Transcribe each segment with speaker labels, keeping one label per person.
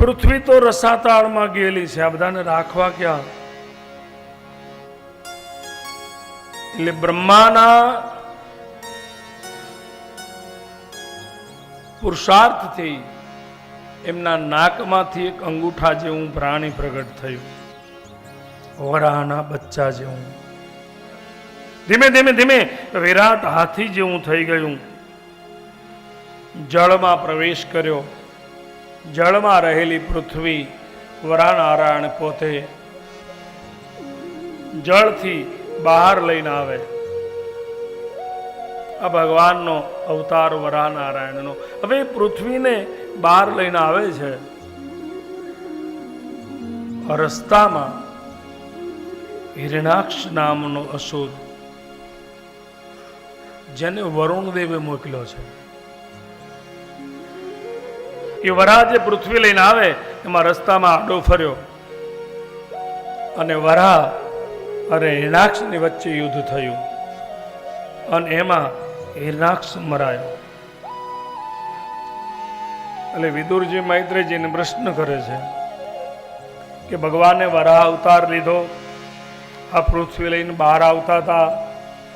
Speaker 1: પૃથ્વી તો રસાતાળમાં ગયેલી છે. આ બધાને રાખવા ક્યાં? એટલે બ્રહ્માના પુરુષાર્થથી એમના નાકમાંથી એક અંગૂઠા જેવું પ્રાણી પ્રગટ થયું. વરાહના બચ્ચા જેવું. ધીમે ધીમે ધીમે વિરાટ હાથી જેવું થઈ ગયું. જળમાં પ્રવેશ કર્યો. જળમાં રહેલી પૃથ્વી વરાનારાયણ પોતે જળથી બહાર લઈને આવે. આ ભગવાનનો અવતાર વરાનારાયણનો હવે પૃથ્વીને બહાર લઈને આવે છે. રસ્તામાં હિરણાક્ષ નામનો અસુર, જેને વરુણદેવે મોકલ્યો છે. વરાહ જે પૃથ્વી લઈને આવે, એમાં રસ્તામાં આડો ફર્યો. અને વરાહ અને હિરણાક્ષની વચ્ચે યુદ્ધ થયું. અને એમાં હિરણાક્ષ મરાયો. એટલે વિદુરજી મૈત્રીજીને પ્રશ્ન કરે છે કે ભગવાને વરાહ અવતાર લીધો, આ પૃથ્વી લઈને બહાર આવતા હતા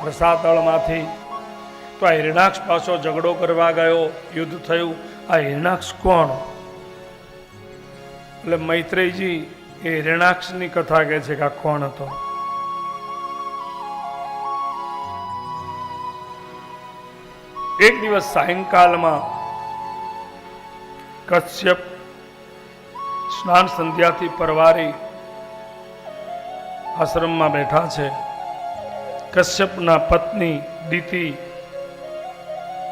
Speaker 1: રસાતળમાંથી તો આ હિરણાક્ષ પાછો ઝઘડો કરવા ગયો, યુદ્ધ થયું. આ હિરણાક્ષ કોણ? એટલે મૈત્રેયજી એ હિરણાક્ષની કથા કહે છે કે આ કોણ હતો? એક દિવસ સાયંકાલમાં કશ્યપ સ્નાન સંધ્યાથી પરવારી આશ્રમમાં બેઠા છે. કશ્યપના પત્ની દીતિ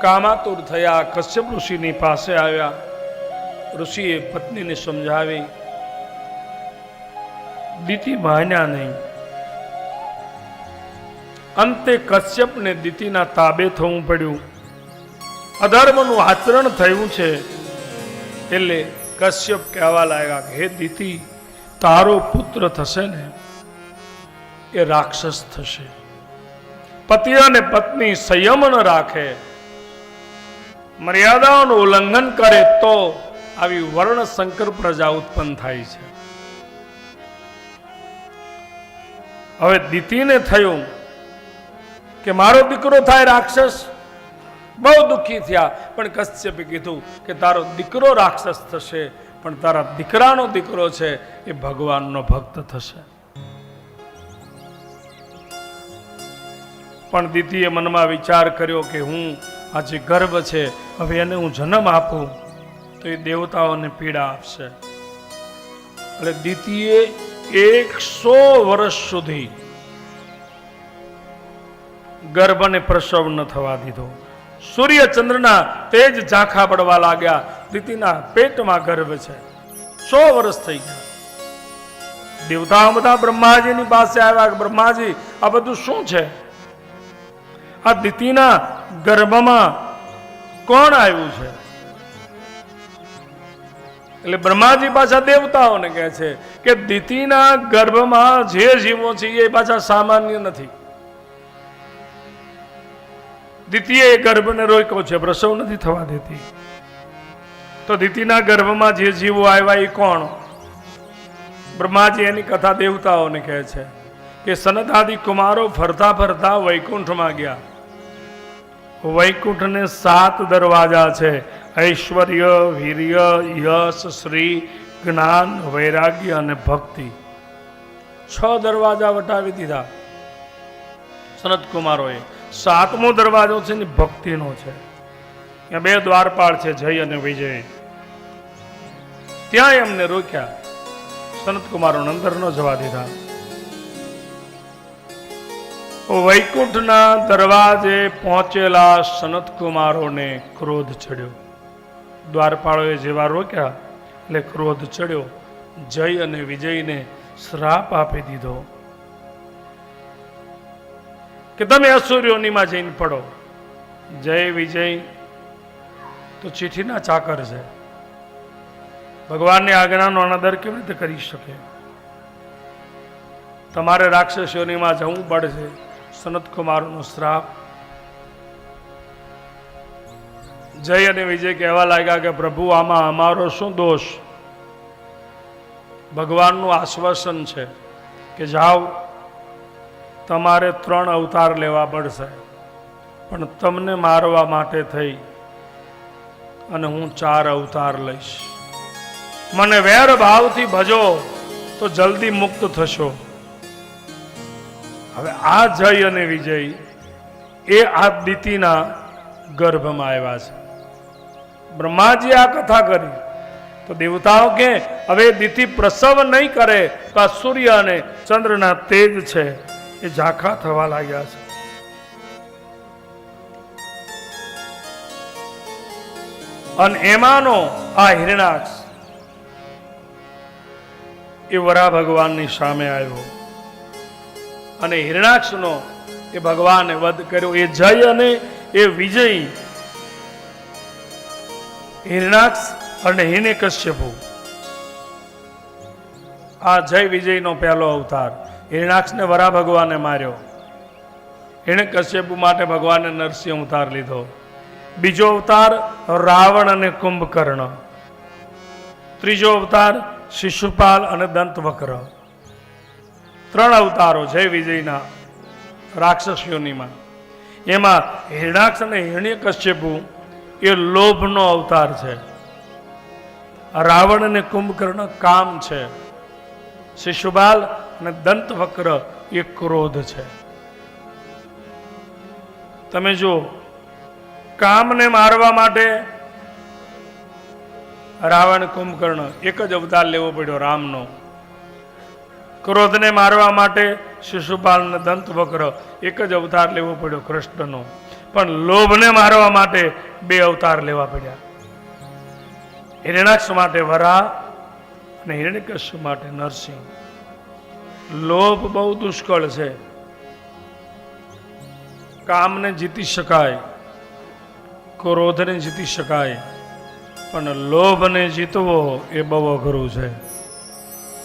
Speaker 1: કામાતુર થયા, કશ્યપ ઋષિની પાસે આવ્યા. ઋષિએ પત્નીને સમજાવી, દીતિ માન્યા નહીં. અંતે કશ્યપને દીતિના તાબે થવું પડ્યું. અધર્મનું આચરણ થયું છે. એટલે કશ્યપ કહેવા લાગ્યા કે, હે દીતિ, તારો પુત્ર થશે ને, એ રાક્ષસ થશે. પતિ અને પત્ની સંયમ રાખે. મર્યાદાઓનું ઉલ્લંઘન કરે તો આવી વર્ણ સંકર પ્રજા ઉત્પન્ન થાય છે. હવે દીતીને થયું કે મારો દીકરો થાય રાક્ષસ? બહુ દુઃખી થયા. પણ કશ્યપે કીધું કે તારો દીકરો રાક્ષસ થશે, પણ તારા દીકરાનો દીકરો છે એ ભગવાનનો ભક્ત થશે. પણ દીતીએ મનમાં વિચાર કર્યો કે હું આ જે ગર્ભ છે, હવે એને હું જન્મ આપું, તો એ દેવતાઓને પીડા આપશે. એટલે દીતીએ એકસો વર્ષ સુધી ગર્ભને પ્રસવ ન થવા દીધો. સૂર્ય ચંદ્રના તેજ ઝાંખા પડવા લાગ્યા. દીતીના પેટમાં ગર્ભ છે. સો વર્ષ થઈ ગયા. દેવતાઓ બધા બ્રહ્માજીની પાસે આવ્યા બ્રહ્માજી, આ બધું શું છે? આ દીતીના ગર્ભમાં કોણ આવ્યું છે? એટલે બ્રહ્માજી પાછા દેવતાઓને કહે છે કે દીતીના ગર્ભમાં જે જીવો છે એ પાછા સામાન્ય નથી. એ ગર્ભને રોક્યો છે, પ્રસવ નથી થવા દેતી. તો દીતીના ગર્ભમાં જે જીવો આવ્યા એ કોણ? બ્રહ્માજી એની કથા દેવતાઓને કહે છે કે સનદાદી કુમારો ફરતા ફરતા વૈકુંઠમાં ગયા. વૈકુંઠને સાત દરવાજા છે. ઐશ્વર્ય, વીર્ય, યશ, શ્રી, જ્ઞાન, વૈરાગ્ય અને ભક્તિ. છ દરવાજા વટાવી દીધા. સનત કુમારોએ સાતમો દરવાજો છે ને ભક્તિનો છે. ત્યાં બે દ્વારપાળ છે, જય અને વિજય. ત્યાં એમને રોક્યા. સનત કુમારો અંદર ન જવા દીધા. વૈકુંઠના દરવાજે પહોંચેલા સનત કુમારોને ક્રોધ ચડ્યો. દ્વારપાળોએ જેવા રોક્યા, એટલે ક્રોધ ચડ્યો. જય અને વિજયને શ્રાપ આપી દીધો. કે તમે અસુર્યોનીમાં જઈને પડો. જય વિજય, તો ચીઠીના ચાકર છે. ભગવાનની આજ્ઞાનો અનાદર કેવી રીતે કરી શકે? તમારે રાક્ષસીઓનીમાં જવું પડશે. સનત કુમારનો શ્રાપ. જય અને વિજય કહેવા લાગ્યા કે, પ્રભુ, આમાં અમારો શું દોષ? ભગવાનનું આશ્વાસન છે કે જાઓ, તમારે ત્રણ અવતાર લેવા પડશે. પણ તમને મારવા માટે થઈ અને હું ચાર અવતાર લઈશ. મને વેર ભાવથી ભજો તો જલ્દી મુક્ત થશો. હવે આ જય અને વિજય એ આ દીતીના ગર્ભમાં આવ્યા છે. બ્રહ્માજી આ કથા કરી. તો દેવતાઓ કે, હવે દીતિ પ્રસવ નહીં કરે તો આ સૂર્ય અને ચંદ્રના તેજ છે એ ઝાંખા થવા લાગ્યા છે. અને એમાંનો આ હિરણાક્ષ એ વરા ભગવાનની સામે આવ્યો. અને હિરણાક્ષનો એ ભગવાને વધ કર્યો. એ જય અને એ વિજય. હિરણાક્ષ અને હિને કશ્યપુ. આ જય વિજયનો પહેલો અવતાર. હિરણાક્ષને વરા ભગવાને માર્યો. એણે કશ્યપુ માટે ભગવાને નરસિંહ અવતાર લીધો. બીજો અવતાર રાવણ અને કુંભકર્ણ. ત્રીજો અવતાર શિશુપાલ અને દંતવક્ર. ત્રણ અવતારો છે વિજયના રાક્ષસીઓનીમાં. એમાં હિરણાક્ષ અને હિરણ્ય કશ્યપુ એ લોભનો અવતાર છે. રાવણ અને કુંભકર્ણ કામ છે. શિશુબાલ અને દંતવક્ર એ ક્રોધ છે. તમે જો કામને મારવા માટે રાવણ, કુંભકર્ણ એક જ અવતાર લેવો પડ્યો, રામનો. ક્રોધને મારવા માટે શિશુપાલને દંત વક્ર, એક જ અવતાર લેવો પડ્યો કૃષ્ણનો. પણ લોભને મારવા માટે બે અવતાર લેવા પડ્યા. હિરણાક્ષ માટે વરા અને હિરણ્યકશ્યપ માટે નરસિંહ. લોભ બહુ દુષ્કળ છે. કામને જીતી શકાય, ક્રોધને જીતી શકાય, પણ લોભને જીતવો એ બહુ અઘરું છે.